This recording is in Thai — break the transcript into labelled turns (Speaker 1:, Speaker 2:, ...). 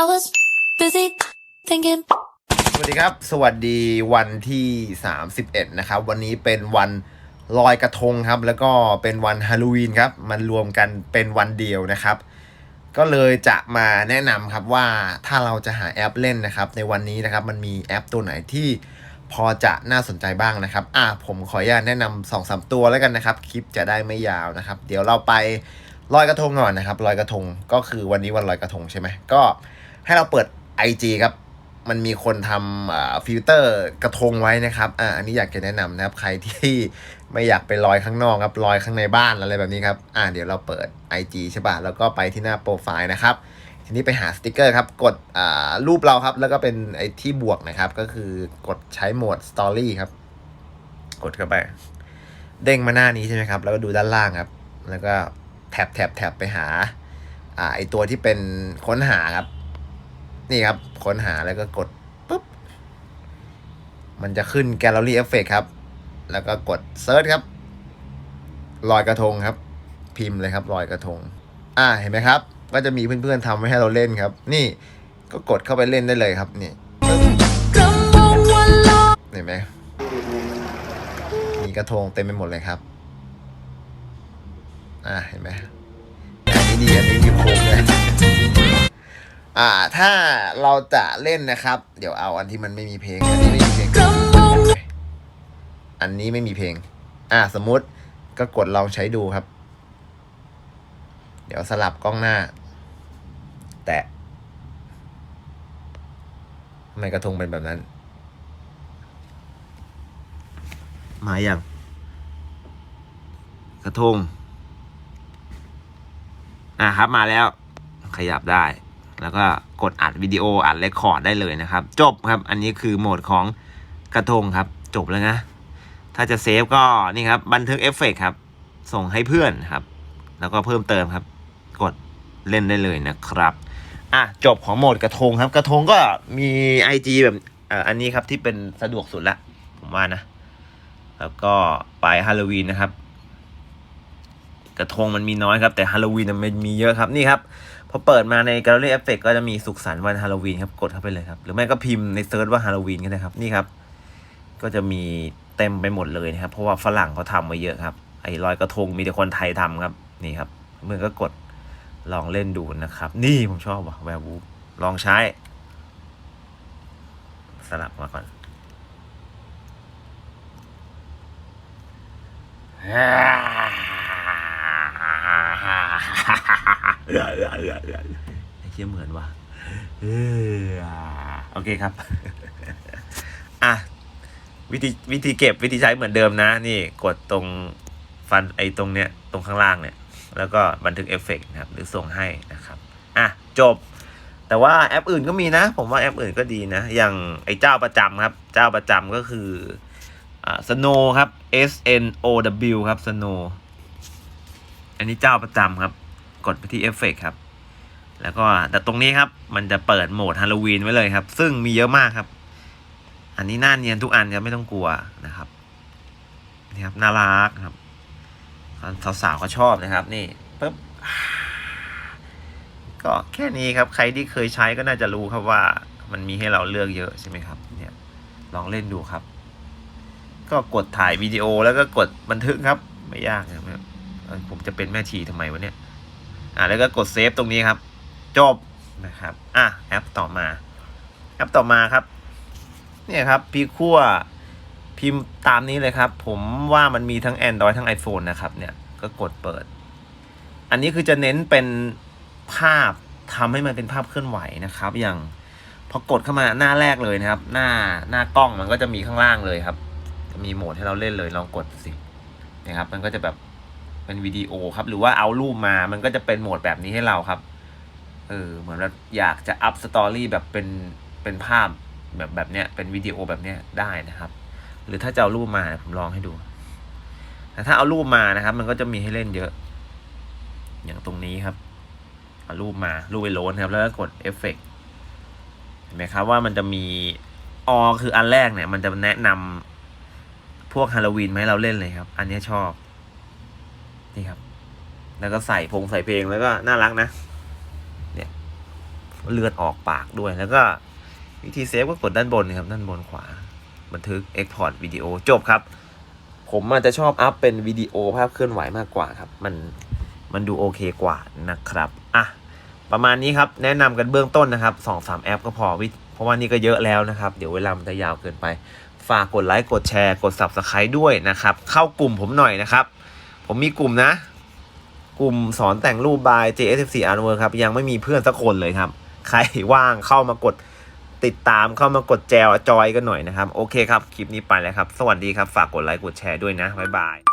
Speaker 1: I was busy thinking.
Speaker 2: สวัสดีครับ สวัสดีวันที่ 31 นะครับ วันนี้เป็นวันลอยกระทงครับ แล้วก็เป็นวันฮาโลวีนครับ มันรวมกันเป็นวันเดียวนะครับ ก็เลยจะมาแนะนำครับว่าถ้าเราจะหาแอปเล่นนะครับ ในวันนี้นะครับมันมีแอปตัวไหนที่พอจะน่าสนใจบ้างนะครับ อะผมขออนุญาตแนะนำสองสามตัวแล้วกันนะครับ คลิปจะได้ไม่ยาวนะครับ เดี๋ยวเราไปลอยกระทงก่อนนะครับลอยกระทงก็คือวันนี้วันลอยกระทงใช่ไหมก็ ให้เราเปิด IG ครับ มันมีคนทำอ่าฟิลเตอร์กระทงไว้นะครับอ่าอันนี้อยากจะแนะนำนะครับ ใครที่ไม่อยากไปลอยข้างนอกครับลอยข้างในบ้านอะไรแบบนี้ครับอ่าเดี๋ยวเราเปิด IG ใช่ป่ะแล้วก็ไปที่หน้าโปรไฟล์นะครับทีนี้ไปหาสติกเกอร์ครับ กดอ่ารูปเราครับ แล้วก็เป็นไอ้ที่บวกนะครับ ก็คือกดใช้โหมด Story ครับ กดเข้าไป เด้งมาหน้านี้ใช่ไหมครับ แล้วก็ดูด้านล่างครับ แล้วก็แท็บแท็บแท็บไปหาอ่าไอตัวที่เป็นค้นหาครับ นี่ครับค้นหาแล้วก็กดปุ๊บ มันจะขึ้นแกลเลอรี่เอฟเฟกครับ แล้วก็กดเซิร์ชครับลอยกระทงครับ พิมพ์เลยครับลอยกระทง อ่าเห็นไหมครับ ก็จะมีเพื่อนๆทำไว้ให้เราเล่นครับ นี่ก็กดเข้าไปเล่นได้เลยครับนี่เห็นไหมมีกระทงเต็มไปหมดเลยครับ อ่าเห็นไหม อ่าถ้าเราจะเล่นนะครับ เดี๋ยวเอาอันที่มันไม่มีเพลง อันนี้ไม่มีเพลง อันนี้ไม่มีเพลง อ่าสมมุติก็กดลองใช้ดูครับ เดี๋ยวสลับกล้องหน้า แตะทำไมกระทงเป็นแบบนั้น มาอย่าง กระทง อะครับมาแล้ว ขยับได้ แล้วก็กดอัดวิดีโออัดเรคคอร์ดได้เลยนะครับ จบครับ อันนี้คือโหมดของกระทงครับ จบแล้วนะ ถ้าจะเซฟก็นี่ครับ บันทึกเอฟเฟกต์ครับ ส่งให้เพื่อนครับ แล้วก็เพิ่มเติมครับ กดเล่นได้เลยนะครับอะจบของโหมดกระทงครับ กระทงก็มี IG แบบอ่ออันนี้ครับที่เป็นสะดวกสุดละผมว่านะ แล้วก็ไปฮาโลวีนนะครับ กระทงมันมีน้อยครับ แต่ฮาโลวีนมันมีเยอะครับนี่ครับ พอเปิดมาใน Gallery Effect ก็จะมีสุขสันต์วันฮาโลวีนครับกดเข้าไปเลยครับ หรือไม่ก็พิมพ์ในเซิร์ชว่าฮาโลวีนก็ได้ครับ นี่ครับ ก็จะมีเต็มไปหมดเลยนะครับ เพราะว่าฝรั่งเขาทำไว้เยอะครับ ไอ้ลอยกระทงมีแต่คนไทยทำครับ นี่ครับเมื่อก็กดลองเล่นดูนะครับ นี่ผมชอบว่ะแวร์วูฟลองใช้ สลับมาก่อน ไอ้เชี่ยเหมือนว่ะเออโอเคครับ อะวิธีวิธีเก็บวิธีใช้เหมือนเดิมนะ นี่กดตรงฟันไอตรงเนี้ยตรงข้างล่างเนี่ย แล้วก็บันทึกเอฟเฟกต์นะครับ หรือส่งให้นะครับ อะ จบ แต่ว่าแอปอื่นก็มีนะ ผมว่าแอปอื่นก็ดีนะ อย่างไอเจ้าประจำครับ เจ้าประจำก็คืออ่า Snow ครับ S N O W ครับ Snow อันนี้เจ้าประจำครับ กดไปที่เอฟเฟกครับ แล้วก็แต่ตรงนี้ครับ มันจะเปิดโหมดฮาโลวีนไว้เลยครับ ซึ่งมีเยอะมากครับ อันนี้น่าเนียนทุกอันครับไม่ต้องกลัวนะครับนี่ครับน่ารักครับสาวๆก็ชอบนะครับ นี่ปึ๊บก็แค่นี้ครับ ใครที่เคยใช้ก็น่าจะรู้ครับว่า มันมีให้เราเลือกเยอะใช่ไหมครับ เนี่ยลองเล่นดูครับ ก็กดถ่ายวิดีโอแล้วก็กดบันทึกครับ ไม่ยากนะครับ ผมจะเป็นแม่ชีทำไมวะเนี่ย อ่าแล้วก็กดเซฟตรงนี้ครับ จบนะครับ อะแอปต่อมา แอปต่อมาครับ เนี่ยครับพีคั่วพิมพ์ตามนี้เลยครับ ผมว่ามันมีทั้ง Android ทั้ง iPhone นะครับเนี่ยก็กดเปิด อันนี้คือจะเน้นเป็นภาพทำให้มันเป็นภาพเคลื่อนไหวนะครับ อย่างพอกดเข้ามาหน้าแรกเลยนะครับ หน้าหน้ากล้องมันก็จะมีข้างล่างเลยครับ จะมีโหมดให้เราเล่นเลยลองกดสินะครับ มันก็จะแบบ เป็นวิดีโอครับ หรือว่าเอารูปมามันก็จะเป็นโหมดแบบนี้ให้เราครับ เออ เหมือนแบบอยากจะอัพสตอรี่แบบเป็นเป็นภาพแบบแบบเนี้ยเป็นวิดีโอแบบเนี้ยได้นะครับ หรือถ้าจะเอารูปมาผมลองให้ดูแต่ถ้าเอารูปมานะครับ มันก็จะมีให้เล่นเยอะ อย่างตรงนี้ครับเอารูปมารูปไปโลนครับ แล้วก็กดเอฟเฟกเห็นไหมครับว่ามันจะมีออคืออันแรกเนี่ย มันจะแนะนำพวกฮาโลวีนมาให้เราเล่นเลยครับ อันนี้ชอบ นี่ครับ แล้วก็ใส่พงใส่เพลงแล้วก็น่ารักนะ เนี่ย เลือดออกปากด้วย แล้วก็วิธีเซฟก็กดด้านบนครับ ด้านบนขวา บันทึก Export วิดีโอจบครับ ผมอาจจะชอบอัพเป็นวิดีโอภาพเคลื่อนไหวมากกว่าครับ มัน มันดูโอเคกว่านะครับ อะ ประมาณนี้ครับ แนะนำกันเบื้องต้นนะครับสองสามแอปก็พอวิเพราะว่านี่ก็เยอะแล้วนะครับ เดี๋ยวเวลามันจะยาวเกินไป ฝากกดไลค์ กดแชร์ กด Subscribe ด้วยนะครับ เข้ากลุ่มผมหน่อยนะครับ ผมมีกลุ่มนะ กลุ่มสอนแต่งรูปบาย JSFC Artwork ครับ ยังไม่มีเพื่อนสักคนเลยครับ ใครว่างเข้ามากดติดตามเข้ามากดแจวจอยกันหน่อยนะครับ โอเคครับ คลิปนี้ไปแล้วครับ สวัสดีครับ ฝากกดไลค์กดแชร์ด้วยนะ บ๊ายบาย